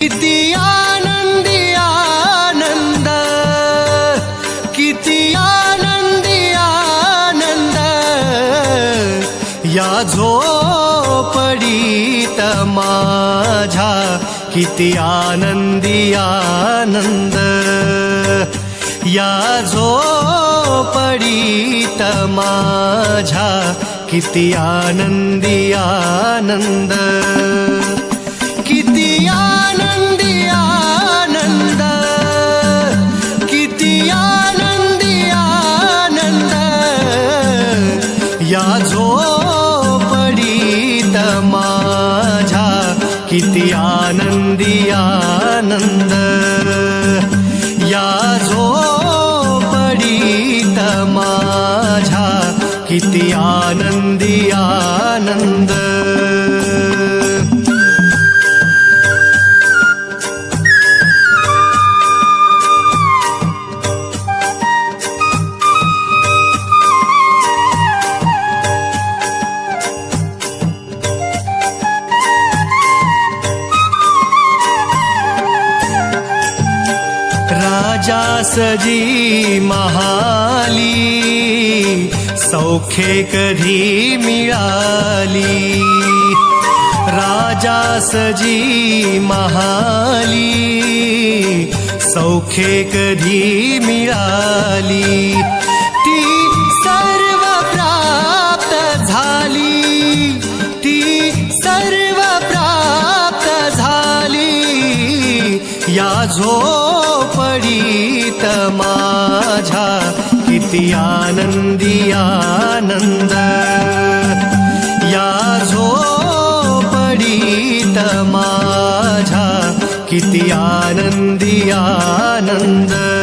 किती आनंदी आनंद किती आनंदी आनंद. या झोपडीत माझा किती आनंदी आनंद. या झोपडीत माझा किती आनंदी आनंद. झोपडीत माझ्या किती आनंदी आनंद. या झोपडीत माझ्या किती आनंदी आनंद. राजा सजी महाली सौखे कधी मिळाली? राजा सजी महाली सौखे कधी मिळाली? या झोपडीत माझा किती आनंदी आनंद. या झोपडीत माझा किती आनंदी आनंद.